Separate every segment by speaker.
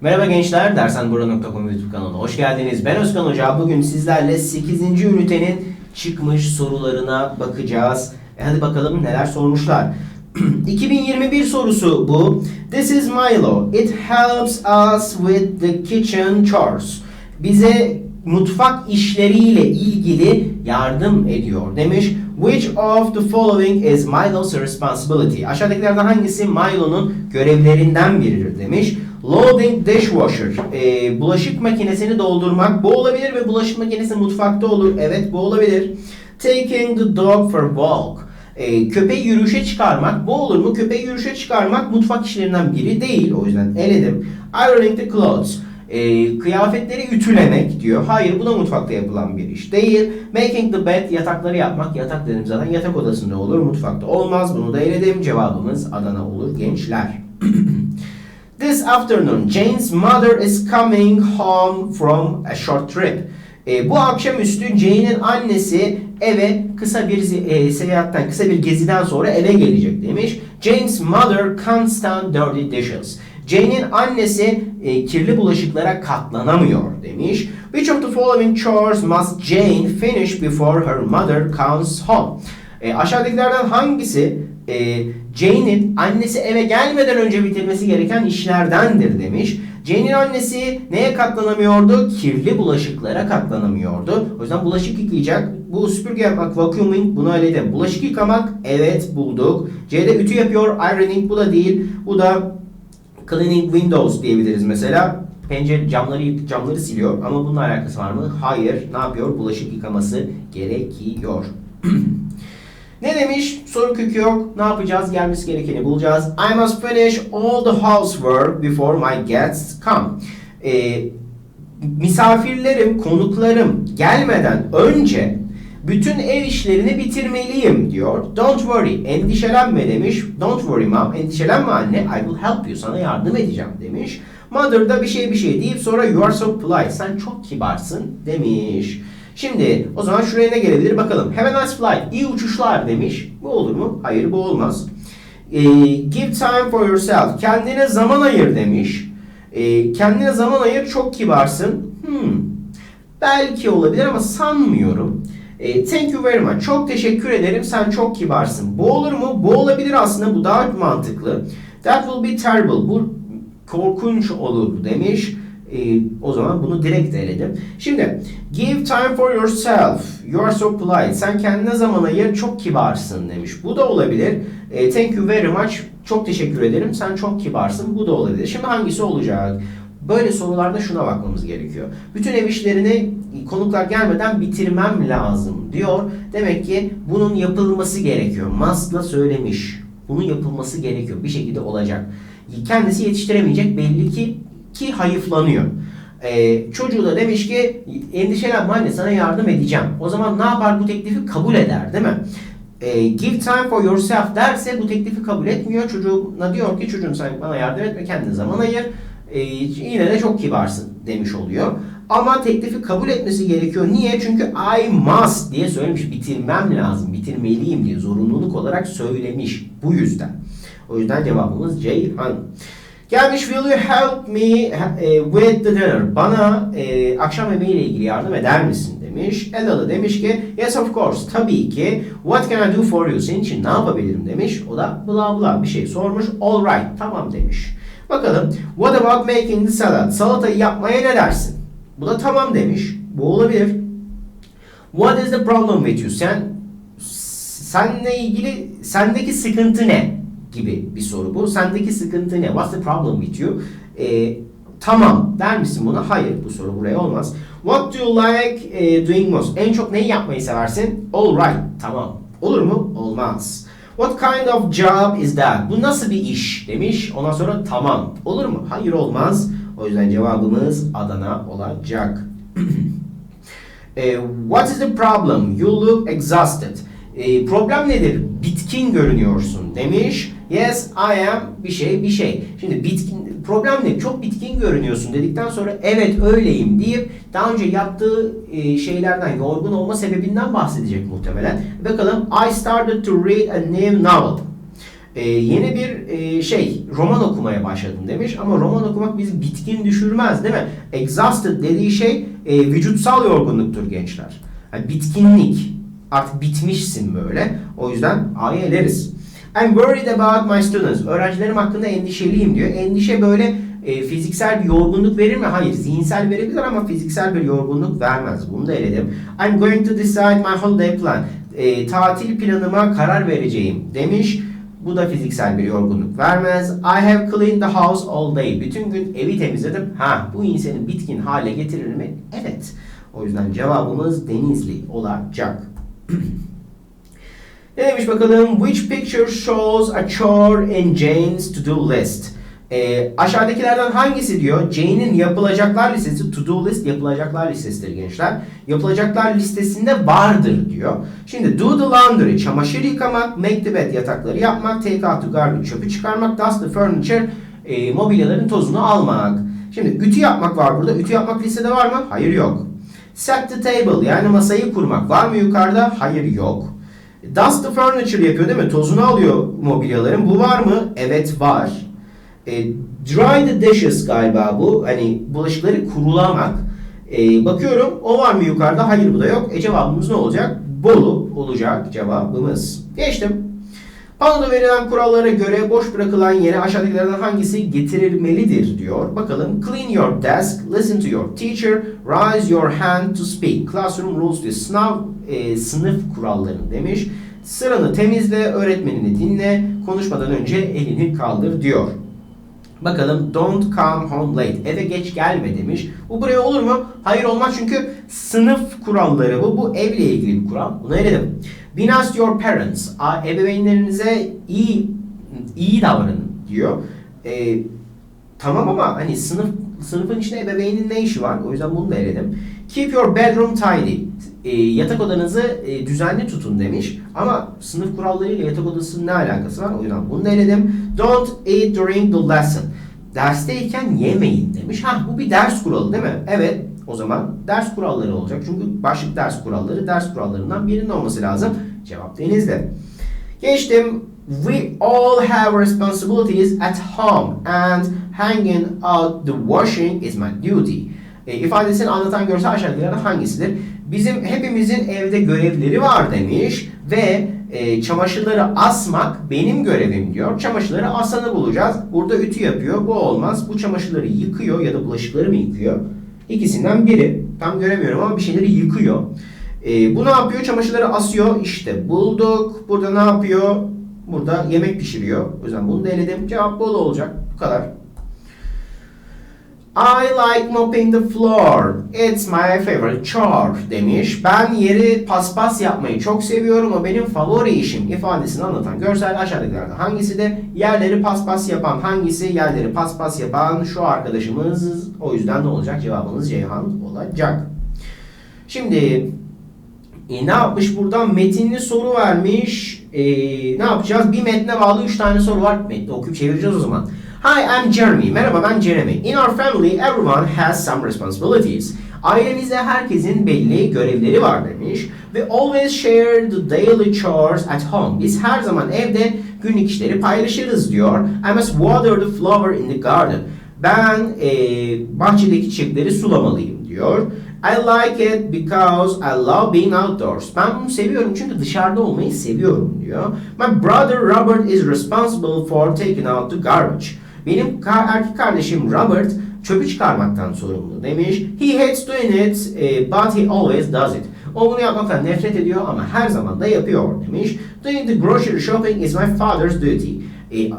Speaker 1: Merhaba gençler, dersenbura.com YouTube kanalına hoş geldiniz. Ben Özkan Hoca. Bugün sizlerle 8. ünitenin çıkmış sorularına bakacağız. E hadi bakalım neler sormuşlar. 2021 sorusu bu. This is Milo. It helps us with the kitchen chores. Bize mutfak işleriyle ilgili yardım ediyor demiş. Which of the following is Milo's responsibility? Aşağıdakilerden hangisi Milo'nun görevlerinden biridir demiş. Loading dishwasher. Ee, bulaşık makinesini doldurmak. Bu olabilir ve bulaşık makinesi mutfakta olur. Evet bu olabilir. Taking the dog for walk. Ee, köpeği yürüyüşe çıkarmak. Bu olur mu? Köpeği yürüyüşe çıkarmak mutfak işlerinden biri değil. O yüzden eledim. Ironing the clothes. Ee, kıyafetleri ütülemek diyor. Hayır bu da mutfakta yapılan bir iş değil. Making the bed yatakları yapmak. Yatak dedim zaten yatak odasında olur. Mutfakta olmaz. Bunu da eledim. Cevabımız Adana olur gençler. This afternoon, Jane's mother is coming home from a short trip. E, bu akşamüstü Jane'in annesi eve kısa bir e, seyahatten, kısa bir geziden sonra eve gelecek demiş. Jane's mother can't stand dirty dishes. Jane'in annesi e, kirli bulaşıklara katlanamıyor demiş. Which of the following chores must Jane finish before her mother comes home? E, aşağıdakilerden hangisi e, Jane'in annesi eve gelmeden önce bitirmesi gereken işlerdendir demiş. Jane'in annesi neye katlanamıyordu? Kirli bulaşıklara katlanamıyordu. O yüzden bulaşık yıkayacak. Bu süpürge yapmak, vacuuming bunu halledelim. Bulaşık yıkamak evet bulduk. C'de ütü yapıyor, ironing bu da değil. Bu da cleaning windows diyebiliriz mesela. Pencere camları camları siliyor ama bununla alakası var mı? Hayır. Ne yapıyor? Bulaşık yıkaması gerekiyor. Ne demiş? Soru kökü yok. Ne yapacağız? Gelmesi gerekeni bulacağız. I must finish all the housework before my guests come. Ee, misafirlerim, konuklarım gelmeden önce bütün ev işlerini bitirmeliyim diyor. Don't worry, endişelenme demiş. Don't worry mom, endişelenme anne. I will help you, sana yardım edeceğim demiş. Mother da bir şey bir şey deyip sonra you are so polite, sen çok kibarsın demiş. Şimdi o zaman şuraya ne gelebilir bakalım. Have a nice flight, iyi uçuşlar demiş. Bu olur mu? Hayır bu olmaz. Ee, give time for yourself, kendine zaman ayır demiş. Ee, kendine zaman ayır, çok kibarsın. Hmm. Belki olabilir ama sanmıyorum. E, thank you very much. Çok teşekkür ederim. Sen çok kibarsın. Bu olur mu? Bu olabilir aslında. Bu daha mantıklı. That will be terrible. Bu korkunç olur demiş. E, o zaman bunu direkt eledim. Şimdi give time for yourself. You are so polite. Sen kendine zaman ayır. Çok kibarsın demiş. Bu da olabilir. E, thank you very much. Çok teşekkür ederim. Sen çok kibarsın. Bu da olabilir. Şimdi hangisi olacak? Böyle sorularda şuna bakmamız gerekiyor. Bütün ev işlerini konuklar gelmeden bitirmem lazım diyor. Demek ki bunun yapılması gerekiyor. Must'la söylemiş. Bunun yapılması gerekiyor. Bir şekilde olacak. Kendisi yetiştiremeyecek belli ki ki hayıflanıyor. Ee, çocuğu da demiş ki endişelenme anne sana yardım edeceğim. O zaman ne yapar bu teklifi kabul eder değil mi? Ee, give time for yourself derse bu teklifi kabul etmiyor. Çocuğuna diyor ki çocuğum sen bana yardım etme kendine zaman ayır. Ee, yine de çok kibarsın demiş oluyor. Ama teklifi kabul etmesi gerekiyor. Niye? Çünkü I must diye söylemiş. Bitirmem lazım, bitirmeliyim diye zorunluluk olarak söylemiş. Bu yüzden. O yüzden cevabımız Ceyhan. Gelmiş will you help me eh, with the dinner? Bana e, akşam yemeği ile ilgili yardım eder misin demiş. Ella demiş ki yes of course tabii ki. What can I do for you? Senin için ne yapabilirim demiş. O da bla bla bir şey sormuş. All right tamam demiş. Bakalım what about making the salad? Salatayı yapmaya ne dersin? Bu da tamam demiş. Bu olabilir. What is the problem with you? Sen senle ilgili sendeki sıkıntı ne? gibi bir soru bu. Sendeki sıkıntı ne? What's the problem with you? Ee, tamam der misin buna? Hayır bu soru buraya olmaz. What do you like eh, doing most? En çok neyi yapmayı seversin? All right. Tamam. Olur mu? Olmaz. What kind of job is that? Bu nasıl bir iş demiş. Ondan sonra tamam. Olur mu? Hayır olmaz. O yüzden cevabımız Adana olacak. Eh, what is the problem? You look exhausted. Eh, problem nedir? Bitkin görünüyorsun demiş. Yes, I am bir şey bir şey. Şimdi bitkin problem ne? Çok bitkin görünüyorsun dedikten sonra evet öyleyim deyip daha önce yaptığı e, şeylerden yorgun olma sebebinden bahsedecek muhtemelen. Bakalım I started to read a new novel. e, yeni bir e, şey roman okumaya başladım demiş ama roman okumak bizi bitkin düşürmez değil mi? Exhausted dediği şey e, vücutsal yorgunluktur gençler. Yani bitkinlik. Artık bitmişsin böyle. O yüzden A'yı eleriz. I'm worried about my students. Öğrencilerim hakkında endişeliyim diyor. Endişe böyle e, fiziksel bir yorgunluk verir mi? Hayır. Zihinsel verebilir ama fiziksel bir yorgunluk vermez. Bunu da eledim. I'm going to decide my holiday plan. E, tatil planıma karar vereceğim demiş. Bu da fiziksel bir yorgunluk vermez. I have cleaned the house all day. Bütün gün evi temizledim. Ha, bu insanı bitkin hale getirir mi? Evet. O yüzden cevabımız Denizli olacak. ne demiş bakalım? Which picture shows a chore in Jane's to-do list? Ee, aşağıdakilerden hangisi diyor? Jane'in yapılacaklar listesi, to-do list yapılacaklar listesidir gençler. Yapılacaklar listesinde vardır diyor. Şimdi do the laundry, çamaşır yıkamak, make the bed, yatakları yapmak, take out the garbage, çöpü çıkarmak, dust the furniture, e, mobilyaların tozunu almak. Şimdi ütü yapmak var burada. Ütü yapmak listede var mı? Hayır yok. Set the table yani masayı kurmak var mı yukarıda? Hayır yok. Dust the furniture yapıyor değil mi? Tozunu alıyor mobilyaların. Bu var mı? Evet var. E, dry the dishes galiba bu. Hani bulaşıkları kurulamak. E, bakıyorum o var mı yukarıda? Hayır bu da yok. E cevabımız ne olacak? Bolu olacak cevabımız. Geçtim. Panoda verilen kurallara göre boş bırakılan yere aşağıdakilerden hangisi getirilmelidir diyor. Bakalım. Clean your desk, listen to your teacher, raise your hand to speak. Classroom rules diyor. Sınav, e, sınıf kuralları demiş. Sıranı temizle, öğretmenini dinle, konuşmadan önce elini kaldır diyor. Bakalım don't come home late. Eve geç gelme demiş. Bu buraya olur mu? Hayır olmaz çünkü sınıf kuralları bu. Bu evle ilgili bir kural. Bunu eledim. Be nice to your parents. A, ebeveynlerinize iyi iyi davranın diyor. Ee, tamam ama hani sınıf sınıfın içinde ebeveynin ne işi var? O yüzden bunu da eledim. Keep your bedroom tidy. E, yatak odanızı e, düzenli tutun demiş. Ama sınıf kurallarıyla yatak odasının ne alakası var? O yüzden bunu da eledim. Don't eat during the lesson. Dersteyken yemeyin demiş. Ha bu bir ders kuralı değil mi? Evet. O zaman ders kuralları olacak. Çünkü başlık ders kuralları ders kurallarından birinin olması lazım. Cevap denizde. Geçtim. We all have responsibilities at home and hanging out the washing is my duty. E, ifadesini anlatan görsel aşağıdakilerden hangisidir? Bizim hepimizin evde görevleri var demiş ve e, çamaşırları asmak benim görevim diyor. Çamaşırları asanı bulacağız. Burada ütü yapıyor. Bu olmaz. Bu çamaşırları yıkıyor ya da bulaşıkları mı yıkıyor? İkisinden biri. Tam göremiyorum ama bir şeyleri yıkıyor. E, bu ne yapıyor? Çamaşırları asıyor. İşte bulduk. Burada ne yapıyor? Burada yemek pişiriyor. O yüzden bunu da eledim. Cevap bol olacak. Bu kadar. I like mopping the floor. It's my favorite chore demiş. Ben yeri paspas yapmayı çok seviyorum. O benim favori işim ifadesini anlatan görsel aşağıdakilerden hangisidir? Yerleri paspas yapan hangisi? Yerleri paspas yapan şu arkadaşımız. O yüzden ne olacak? Cevabımız Ceyhan olacak. Şimdi e, ne yapmış buradan? Metinli soru vermiş. E, ne yapacağız? Bir metne bağlı 3 tane soru var. Metni okuyup çevireceğiz o zaman. Hi, I'm Jeremy. Merhaba ben Jeremy. In our family, everyone has some responsibilities. Ailemizde herkesin belli görevleri var demiş. We always share the daily chores at home. Biz her zaman evde günlük işleri paylaşırız diyor. I must water the flower in the garden. Ben e, bahçedeki çiçekleri sulamalıyım diyor. I like it because I love being outdoors. Ben bunu seviyorum çünkü dışarıda olmayı seviyorum diyor. My brother Robert is responsible for taking out the garbage. Benim erkek kardeşim Robert çöpü çıkarmaktan sorumlu demiş. He hates doing it eh, but he always does it. O bunu yapmaktan nefret ediyor ama her zaman da yapıyor demiş. Doing the grocery shopping is my father's duty. E, e,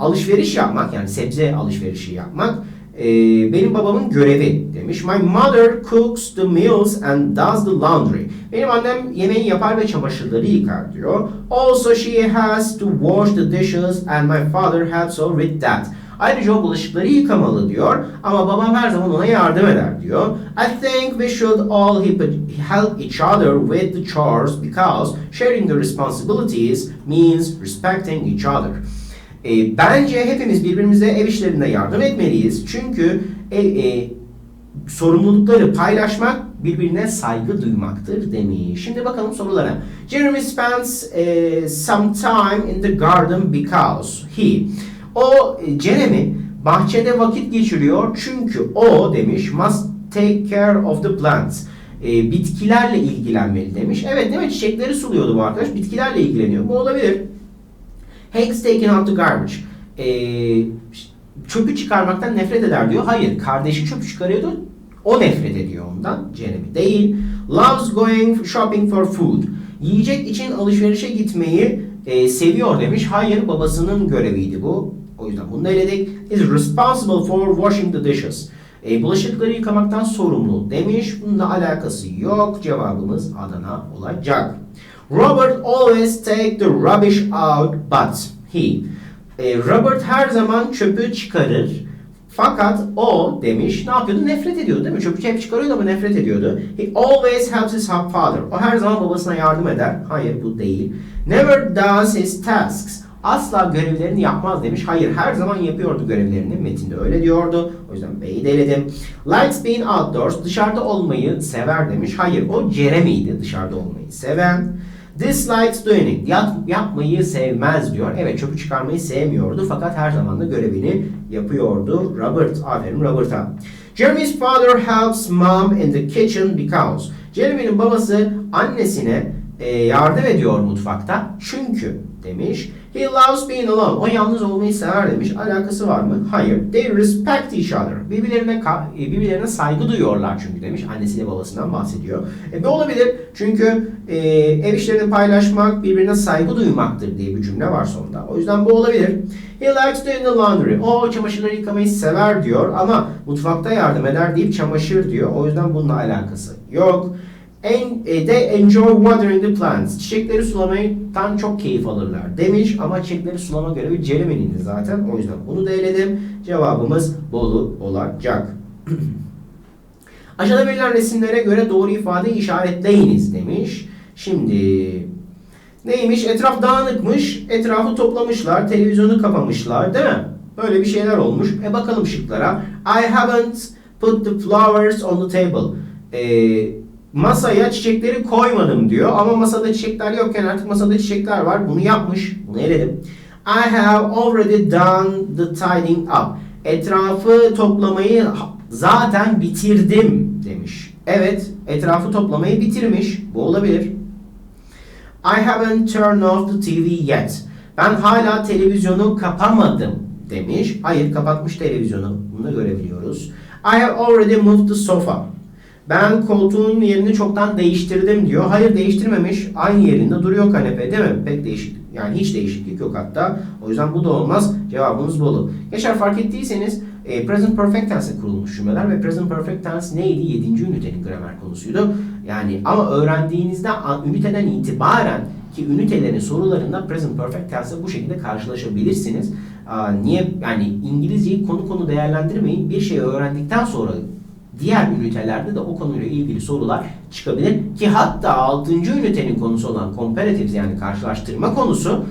Speaker 1: alışveriş yapmak yani sebze alışverişi yapmak e, benim babamın görevi demiş. My mother cooks the meals and does the laundry. Benim annem yemeği yapar ve çamaşırları yıkar diyor. Also she has to wash the dishes and my father helps her with that. Ayrıca o bulaşıkları yıkamalı diyor ama babam her zaman ona yardım eder diyor. I think we should all help each other with the chores because sharing the responsibilities means respecting each other. E, bence hepimiz birbirimize ev işlerinde yardım etmeliyiz. Çünkü e, e, sorumlulukları paylaşmak birbirine saygı duymaktır demiş. Şimdi bakalım sorulara. Jeremy spends eh, some time in the garden because he. O e, Jeremy bahçede vakit geçiriyor çünkü o demiş must take care of the plants. E, bitkilerle ilgilenmeli demiş. Evet değil mi? Çiçekleri suluyordu bu arkadaş. Bitkilerle ilgileniyor. Bu olabilir. Hates taking out the garbage. E, çöpü çıkarmaktan nefret eder diyor. Hayır. Kardeşi çöpü çıkarıyordu. O nefret ediyor ondan. Jeremy değil. Loves going shopping for food. Yiyecek için alışverişe gitmeyi e, seviyor demiş. Hayır. Babasının göreviydi bu. O yüzden bunu da eledik. Is responsible for washing the dishes. E, bulaşıkları yıkamaktan sorumlu demiş. Bununla alakası yok. Cevabımız Adana olacak. Robert always take the rubbish out but he. E, Robert her zaman çöpü çıkarır. Fakat o demiş ne yapıyordu? Nefret ediyordu değil mi? Çöpü hep çıkarıyordu ama nefret ediyordu. He always helps his father. O her zaman babasına yardım eder. Hayır bu değil. Never does his tasks. Asla görevlerini yapmaz demiş. Hayır her zaman yapıyordu görevlerini. Metinde öyle diyordu. O yüzden B'yi de eledim. Likes being outdoors. Dışarıda olmayı sever demiş. Hayır o Jeremy'ydi dışarıda olmayı seven. Dislikes doing. Yap, yapmayı sevmez diyor. Evet çöpü çıkarmayı sevmiyordu fakat her zaman da görevini yapıyordu. Robert. Aferin Robert'a. Jeremy's father helps mom in the kitchen because. Jeremy'nin babası annesine e, yardım ediyor mutfakta. Çünkü demiş. He loves being alone. O yalnız olmayı sever demiş. Alakası var mı? Hayır. They respect each other. Birbirlerine e, birbirlerine saygı duyuyorlar çünkü demiş. Annesiyle babasından bahsediyor. E, bu olabilir. Çünkü e, ev işlerini paylaşmak, birbirine saygı duymaktır diye bir cümle var sonunda. O yüzden bu olabilir. He likes doing the laundry. O çamaşırları yıkamayı sever diyor ama mutfakta yardım eder deyip çamaşır diyor. O yüzden bununla alakası yok. En, they enjoy watering the plants. Çiçekleri sulamaktan çok keyif alırlar demiş ama çiçekleri sulama görevi Jeremy'nin zaten. O yüzden bunu da eledim. Cevabımız Bolu olacak. Aşağıda verilen resimlere göre doğru ifadeyi işaretleyiniz demiş. Şimdi neymiş? Etraf dağınıkmış. Etrafı toplamışlar. Televizyonu kapamışlar değil mi? Böyle bir şeyler olmuş. E bakalım şıklara. I haven't put the flowers on the table. Eee masaya çiçekleri koymadım diyor. Ama masada çiçekler yokken artık masada çiçekler var. Bunu yapmış. Bunu eledim. I have already done the tidying up. Etrafı toplamayı zaten bitirdim demiş. Evet, etrafı toplamayı bitirmiş. Bu olabilir. I haven't turned off the TV yet. Ben hala televizyonu kapamadım demiş. Hayır, kapatmış televizyonu. Bunu da görebiliyoruz. I have already moved the sofa. Ben koltuğun yerini çoktan değiştirdim diyor. Hayır değiştirmemiş. Aynı yerinde duruyor kanepe değil mi? Pek değişik. Yani hiç değişiklik yok hatta. O yüzden bu da olmaz. Cevabımız bolu. Geçer fark ettiyseniz e, present perfect tense kurulmuş cümleler ve present perfect tense neydi? 7. ünitenin gramer konusuydu. Yani ama öğrendiğinizde üniteden itibaren ki ünitelerin sorularında present perfect tense bu şekilde karşılaşabilirsiniz. Aa, niye yani İngilizceyi konu konu değerlendirmeyin. Bir şeyi öğrendikten sonra diğer ünitelerde de o konuyla ilgili sorular çıkabilir. Ki hatta 6. ünitenin konusu olan comparatives yani karşılaştırma konusu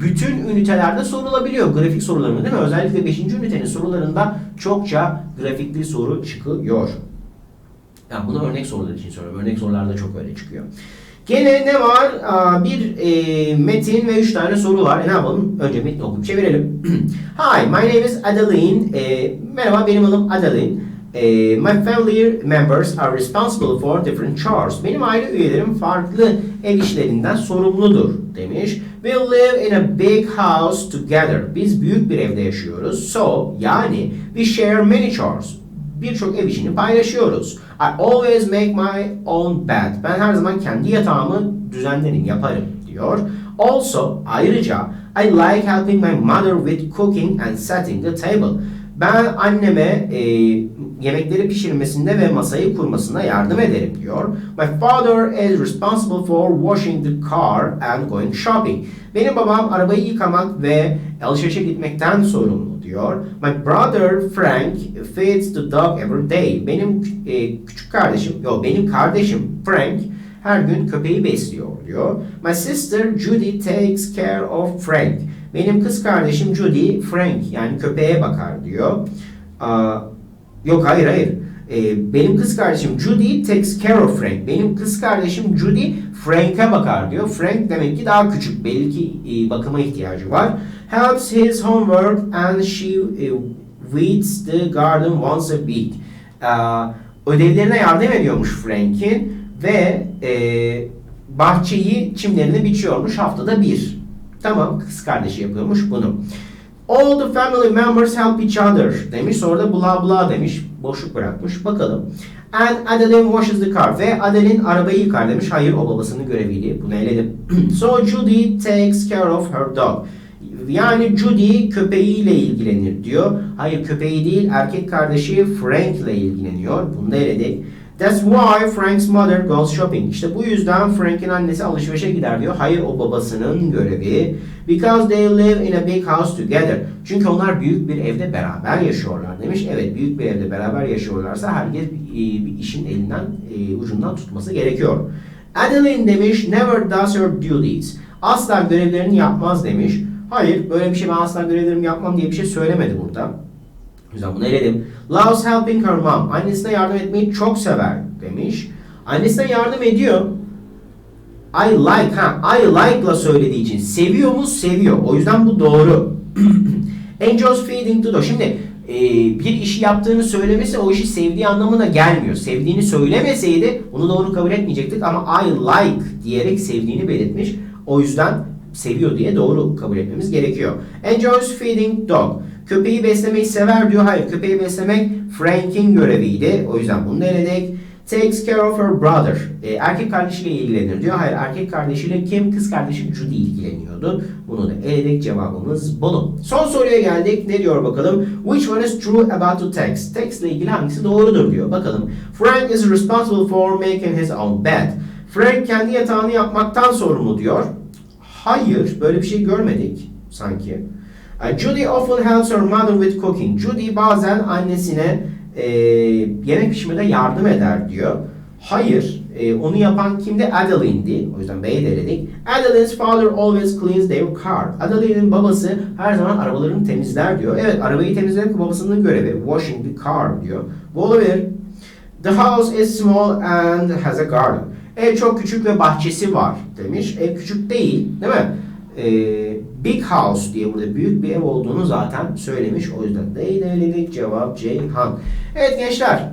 Speaker 1: bütün ünitelerde sorulabiliyor. Grafik sorularında değil mi? Özellikle 5. ünitenin sorularında çokça grafikli soru çıkıyor. Yani bunu örnek sorular için söylüyorum. Örnek sorularda çok öyle çıkıyor. Gene ne var? Bir e, metin ve üç tane soru var. E, ne yapalım? Önce metni okuyup çevirelim. Hi, my name is Adeline. E, merhaba, benim adım Adeline. E, my family members are responsible for different chores. Benim aile üyelerim farklı ev işlerinden sorumludur demiş. We live in a big house together. Biz büyük bir evde yaşıyoruz. So, yani we share many chores. Birçok ev işini paylaşıyoruz. I always make my own bed. Ben her zaman kendi yatağımı düzenlerim, yaparım diyor. Also, ayrıca I like helping my mother with cooking and setting the table. Ben anneme e, yemekleri pişirmesinde ve masayı kurmasına yardım ederim diyor. My father is responsible for washing the car and going shopping. Benim babam arabayı yıkamak ve alışverişe gitmekten sorumlu diyor. My brother Frank feeds the dog every day. Benim e, küçük kardeşim, yok benim kardeşim Frank her gün köpeği besliyor diyor. My sister Judy takes care of Frank. Benim kız kardeşim Judy Frank yani köpeğe bakar diyor. Yok hayır hayır. E, benim kız kardeşim Judy takes care of Frank. Benim kız kardeşim Judy Frank'e bakar diyor. Frank demek ki daha küçük. Belli ki e, bakıma ihtiyacı var. Helps his homework and she e, weeds the garden once a week. Ödevlerine yardım ediyormuş Frank'in ve e, bahçeyi çimlerini biçiyormuş haftada bir. Tamam kız kardeşi yapıyormuş bunu. All the family members help each other demiş. Sonra da bla bla demiş. Boşluk bırakmış. Bakalım. And Adeline washes the car. Ve Adeline arabayı yıkar demiş. Hayır o babasının göreviydi. Bunu eledim. so Judy takes care of her dog. Yani Judy köpeğiyle ilgilenir diyor. Hayır köpeği değil erkek kardeşi Frank ile ilgileniyor. Bunu da eledik. That's why Frank's mother goes shopping. İşte bu yüzden Frank'in annesi alışverişe gider diyor. Hayır o babasının görevi. Because they live in a big house together. Çünkü onlar büyük bir evde beraber yaşıyorlar demiş. Evet büyük bir evde beraber yaşıyorlarsa herkes e, bir işin elinden e, ucundan tutması gerekiyor. Adeline demiş never does her duties. Asla görevlerini yapmaz demiş. Hayır böyle bir şey ben asla görevlerimi yapmam diye bir şey söylemedi burada. O yüzden bunu eledim. Loves helping her mom. Annesine yardım etmeyi çok sever demiş. Annesine yardım ediyor. I like ha I like'la söylediği için seviyor mu? Seviyor. O yüzden bu doğru. Enjoys feeding to the. Şimdi e, bir işi yaptığını söylemesi o işi sevdiği anlamına gelmiyor. Sevdiğini söylemeseydi bunu doğru kabul etmeyecektik ama I like diyerek sevdiğini belirtmiş. O yüzden seviyor diye doğru kabul etmemiz gerekiyor. Enjoys feeding dog. Köpeği beslemeyi sever diyor. Hayır köpeği beslemek Frank'in göreviydi. O yüzden bunu denedik. Takes care of her brother. E, erkek kardeşiyle ilgilenir diyor. Hayır erkek kardeşiyle kim? Kız kardeşi Judy ilgileniyordu. Bunu da eledik. Cevabımız bunu. Son soruya geldik. Ne diyor bakalım? Which one is true about the text? Text ile ilgili hangisi doğrudur diyor. Bakalım. Frank is responsible for making his own bed. Frank kendi yatağını yapmaktan sorumlu diyor. Hayır. Böyle bir şey görmedik sanki. Uh, Judy often helps her mother with cooking. Judy bazen annesine e, yemek pişirmede yardım eder diyor. Hayır, e, onu yapan kimdi? Adeline'di. O yüzden B'yi deledik. Adeline's father always cleans their car. Adeline'in babası her zaman arabalarını temizler diyor. Evet, arabayı temizlemek babasının görevi. Washing the car diyor. Bu olabilir. The house is small and has a garden. Ev çok küçük ve bahçesi var demiş. Ev küçük değil, değil mi? Ee, big house diye burada büyük bir ev olduğunu zaten söylemiş. O yüzden değil eledik. Cevap Ceyhan. Evet gençler.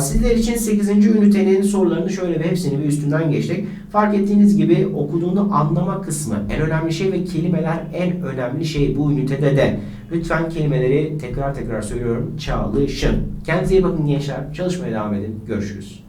Speaker 1: Sizler için 8. ünitenin sorularını şöyle bir hepsini bir üstünden geçtik. Fark ettiğiniz gibi okuduğunu anlama kısmı en önemli şey ve kelimeler en önemli şey bu ünitede de. Lütfen kelimeleri tekrar tekrar söylüyorum çalışın. Kendinize iyi bakın gençler. Çalışmaya devam edin. Görüşürüz.